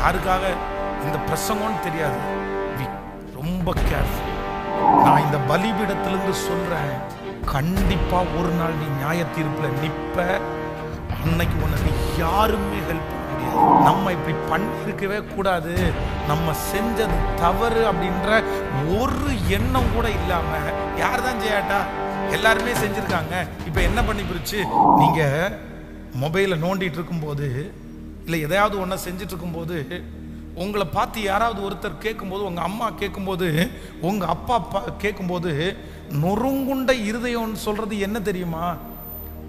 யாருக்காக? இந்த பிரசங்கம்னு தெரியாது. ரொம்ப கேர்ஃபுல் நான் இந்த பலிபீடத்திலிருந்து சொல்றேன். கண்டிப்பா ஒரு நாள் நீ நியாய தீர்ப்புல நிப்ப. அன்னைக்கு உனக்கு யாருமே ஹெல்ப் பண்ண முடியாது. நம்ம இப்படி பண்ணியிருக்கவே கூடாது. நம்ம செஞ்சது தவறு அப்படின்ற ஒரு எண்ணம் கூட இல்லாம யார் தான் செய்யாட்டா எல்லாருமே செஞ்சிருக்காங்க. இப்போ என்ன பண்ணி போச்சு? நீங்க மொபைலை நோண்டிட்டு இருக்கும்போது இல்லை எதையாவது ஒன்றை செஞ்சுட்டு இருக்கும்போது உங்களை பார்த்து யாராவது ஒருத்தர் கேட்கும்போது உங்கள் அம்மா கேட்கும்போது உங்கள் அப்பா அப்பா கேட்கும்போது நொறுங்குண்ட இருதயம்னு சொல்கிறது என்ன தெரியுமா?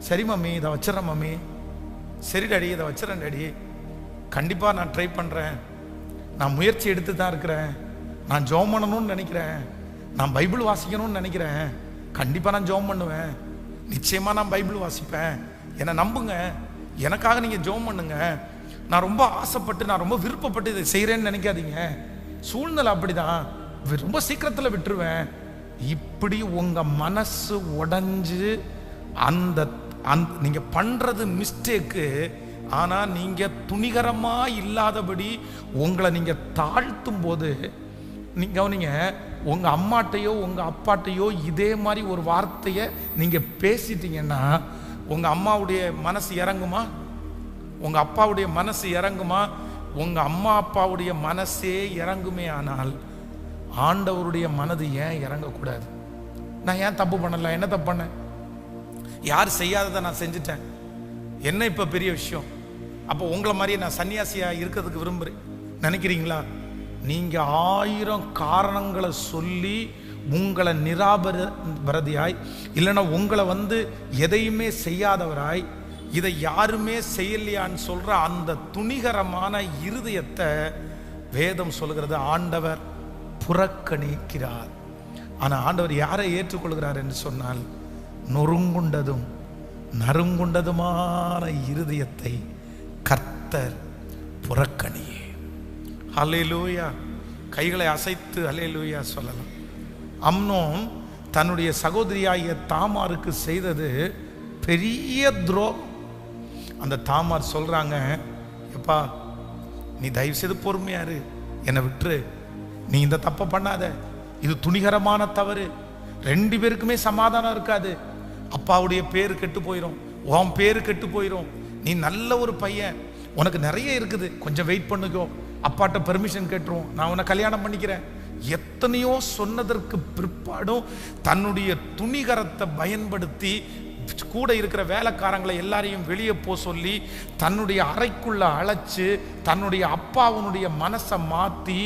சரி மம்மி இதை வச்சிடறேன் மம்மி. சரி டாடி இதை வச்சிடறேன் டாடி. கண்டிப்பாக நான் ட்ரை பண்ணுறேன் நான் முயற்சி எடுத்து தான் இருக்கிறேன். நான் ஜோம் பண்ணணும்னு நினைக்கிறேன். நான் பைபிள் வாசிக்கணும்னு நினைக்கிறேன். கண்டிப்பாக நான் ஜோம் பண்ணுவேன். நிச்சயமாக நான் பைபிள் வாசிப்பேன். என்னை நம்புங்க. எனக்காக நீங்கள் ஜோம் பண்ணுங்கள் நான் ரொம்ப ஆசைப்பட்டு நான் ரொம்ப விருப்பப்பட்டு இதை செய்கிறேன்னு நினைக்காதீங்க. சூழ்நிலை அப்படிதான். ரொம்ப சீக்கிரத்தில் விட்டுருவேன். இப்படி உங்கள் மனசு உடஞ்சு அந்த அந் நீங்கள் பண்ணுறது மிஸ்டேக்கு ஆனால் நீங்கள் துணிகரமாக இல்லாதபடி உங்களை நீங்கள் தாழ்த்தும் போது நீங்கள் கவனிங்க உங்கள் அம்மாட்டையோ உங்கள் அப்பாட்டையோ இதே மாதிரி ஒரு வார்த்தையை நீங்கள் பேசிட்டீங்கன்னா உங்கள் அம்மாவுடைய மனசு இறங்குமா? உங்கள் அப்பாவுடைய மனசு இறங்குமா? உங்கள் அம்மா அப்பாவுடைய மனசே இறங்குமே ஆனால் ஆண்டவருடைய மனது ஏன் இறங்கக்கூடாது? நான் ஏன் தப்பு பண்ணல? என்ன தப்பு பண்ணேன்? யார் செய்யாததை நான் செஞ்சுட்டேன். என்ன இப்போ பெரிய விஷயம்? அப்போ உங்களை மாதிரியே நான் சன்னியாசியாக இருக்கிறதுக்கு விரும்புகிறேன் நினைக்கிறீங்களா? நீங்கள் ஆயிரம் காரணங்களை சொல்லி உங்களை நிராபரதியாய் இல்லைன்னா உங்களை வந்து எதையுமே செய்யாதவராய் இதை யாருமே செய்யலையான்னு சொல்கிற அந்த துணிகரமான இருதயத்தை வேதம் சொல்கிறது ஆண்டவர் புறக்கணிக்கிறார். ஆனால் ஆண்டவர் யாரை ஏற்றுக்கொள்கிறார் என்று சொன்னால் நொறுங்குண்டதும் நறுங்குண்டதுமான இருதயத்தை கர்த்தர் புறக்கணியே. அலையிலூயா கைகளை அசைத்து அலையிலூயா சொல்லலாம். அம்னோன் தன்னுடைய சகோதரியாகிய தாமாருக்கு செய்தது பெரிய துரோகம். அந்த தாமார் சொல்கிறாங்க எப்பா நீ தயவு செய்து பொறுமையாரு என்னை விட்டுரு. நீ இந்த தப்பை பண்ணாத. இது துணிகரமான தவறு. ரெண்டு பேருக்குமே சமாதானம் இருக்காது. அப்பாவுடைய பேர் கெட்டு போயிடும் உன் பேர் கெட்டு போயிடும் நீ நல்ல ஒரு பையன். உனக்கு நிறைய இருக்குது. கொஞ்சம் வெயிட் பண்ணுக்கோ. அப்பாட்ட பெர்மிஷன் கேட்டுருவோம். நான் உன்னை கல்யாணம் பண்ணிக்கிறேன். எத்தனையோ சொன்னதற்கு பிற்பாடும் தன்னுடைய துணிகரத்தை பயன்படுத்தி கூட இருக்கிற வேலைக்காரங்களை எல்லாரையும் வெளியே போ சொல்லி தன்னுடைய அறைக்குள்ள அழைச்சு தன்னுடைய அப்பாவுனுடைய மனசை மாற்றி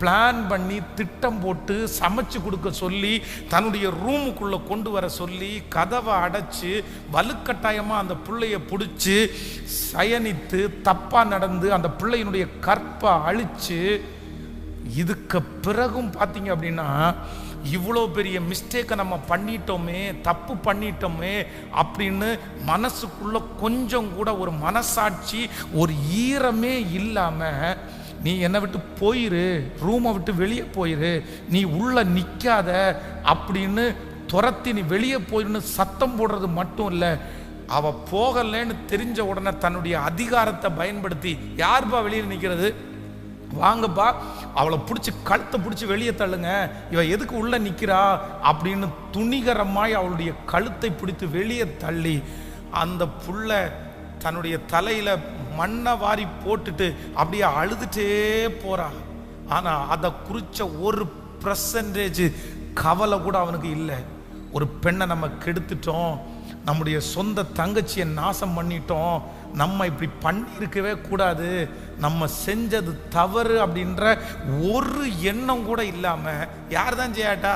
பிளான் பண்ணி திட்டம் போட்டு சமைச்சு கொடுக்க சொல்லி தன்னுடைய ரூமுக்குள்ளே கொண்டு வர சொல்லி கதவை அடைச்சு வலுக்கட்டாயமாக அந்த பிள்ளைய பிடிச்சி சயனித்து தப்பாக நடந்து அந்த பிள்ளையினுடைய கற்பை அழித்து இதுக்கு பிறகும் பார்த்தீங்க அப்படின்னா இவ்வளோ பெரிய மிஸ்டேக்கை நம்ம பண்ணிட்டோமே தப்பு பண்ணிட்டோமே அப்படின்னு மனசுக்குள்ள கொஞ்சம் கூட ஒரு மனசாட்சி ஒரு ஈரமே இல்லாமல் நீ என்னை விட்டு போயிரு ரூமை விட்டு வெளியே போயிரு நீ உள்ள நிற்காத அப்படின்னு துரத்தி நீ வெளியே போயிருன்னு சத்தம் போடுறது மட்டும் இல்லை அவ போகலைன்னு தெரிஞ்ச உடனே தன்னுடைய அதிகாரத்தை பயன்படுத்தி யார்ப்பா வெளியில் நிற்கிறது வாங்கப்பா. அவளை பிடிச்சி கழுத்தை பிடிச்சி வெளியே தள்ளுங்க. இவ எதுக்கு உள்ள நிற்கிறா அப்படின்னு துணிகரமாய் அவளுடைய கழுத்தை பிடித்து வெளியே தள்ளி அந்த புள்ள தன்னுடைய தலையில மண்ணை வாரி போட்டுட்டு அப்படியே அழுதுட்டே போறா. ஆனா அதை குறிச்ச ஒரு பர்சன்டேஜ் கவலை கூட அவனுக்கு இல்லை. ஒரு பெண்ணை நம்ம கெடுத்துட்டோம். நம்முடைய சொந்த தங்கச்சியை நாசம் பண்ணிட்டோம். நம்ம இப்படி பண்ணியிருக்கவே கூடாது. நம்ம செஞ்சது தவறு அப்படின்ற ஒரு எண்ணம் கூட இல்லாமல் யார் தான் செய்யாட்டா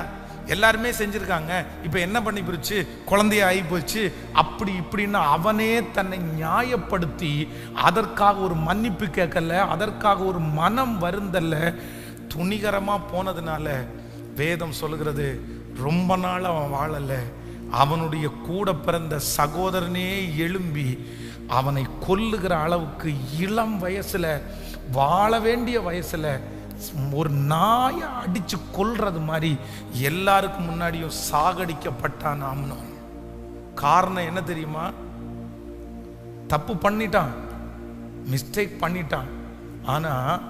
எல்லாருமே செஞ்சுருக்காங்க. இப்போ என்ன பண்ணி போச்சு குழந்தைய ஆகி போச்சு. அப்படி இப்படின்னு அவனே தன்னை நியாயப்படுத்தி அதற்காக ஒரு மன்னிப்பு கேட்கல அதற்காக ஒரு மனம் வருந்தல்ல துணிகரமாக போனதுனால வேதம் சொல்லுகிறது ரொம்ப நாள் அவன் வாழலை. அவனுடைய கூட பிறந்த சகோதரனே எழும்பி அவனை கொல்லுகிற அளவுக்கு இளம் வயசுல வாழ வேண்டிய வயசுல ஒரு நாயை அடிச்சு கொல்றது மாதிரி எல்லாருக்கும் முன்னாடியும் சாகடிக்கப்பட்டான் ஆம்னோன். காரணம் என்ன தெரியுமா? தப்பு பண்ணிட்டான் மிஸ்டேக் பண்ணிட்டான். ஆனா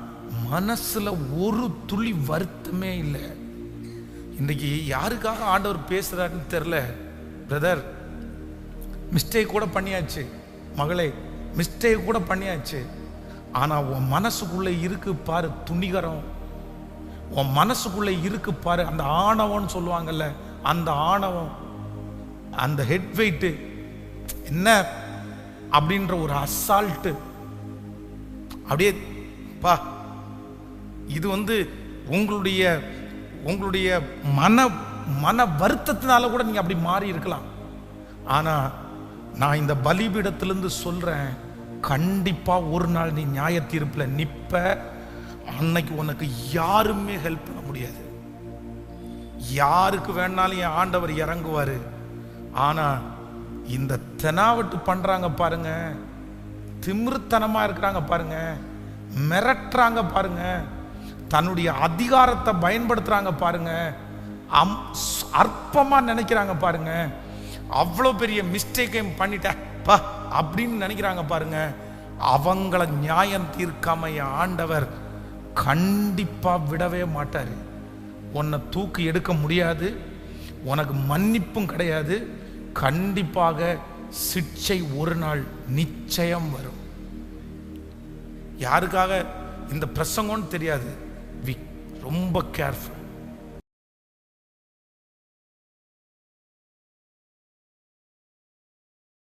மனசுல ஒரு துளி வருத்தமே இல்லை. இன்னைக்கு யாருக்காக ஆண்டவர் பேசுறாருன்னு தெரில பிரதர் மிஸ்டேக் கூட பண்ணியாச்சு. மகளே மிஸ்டேக் கூட பண்ணியாச்சு. ஆனால் உன் மனசுக்குள்ளே இருக்கு பாரு துணிகரம். உன் மனசுக்குள்ளே இருக்கு பாரு அந்த ஆணவம்னு சொல்லுவாங்கல்ல அந்த ஆணவம் அந்த ஹெட் வெயிட்டு என்ன? அப்படின்ற ஒரு அசால்ட்டு அப்படியே பா இது வந்து உங்களுடைய உங்களுடைய மன மன வருத்தத்தினால கூட நீங்க அப்படி மாறி இருக்கலாம். ஆனா நான் இந்த பலிபீடத்திலிருந்து சொல்றேன் கண்டிப்பா ஒரு நாள் நீ நியாய தீர்ப்புல நிப்ப. அன்னைக்கு உனக்கு யாருமே ஹெல்ப் பண்ண முடியாது. யாருக்கு வேணாலும் என் ஆண்டவர் இறங்குவாரு. ஆனா இந்த தெனாவட்டு பண்றாங்க பாருங்க திமிருத்தனமா இருக்கிறாங்க பாருங்க மிரட்டுறாங்க பாருங்க தன்னுடைய அதிகாரத்தை பயன்படுத்துறாங்க பாருங்க அம் அற்பமாக நினைக்கிறாங்க பாருங்க. அவ்வளோ பெரிய மிஸ்டேக்கையும் பண்ணிட்டேன் பா அப்படின்னு நினைக்கிறாங்க பாருங்க. அவங்கள நியாயம் தீர்க்காம ஆண்டவர் கண்டிப்பாக விடவே மாட்டார். உன்னை தூக்கி எடுக்க முடியாது. உனக்கு மன்னிப்பும் கிடையாது. கண்டிப்பாக சிக்ஷை ஒரு நாள் நிச்சயம் வரும். யாருக்காக இந்த பிரசங்கம்னு தெரியாது. வி ரொம்ப கேர்ஃபுல்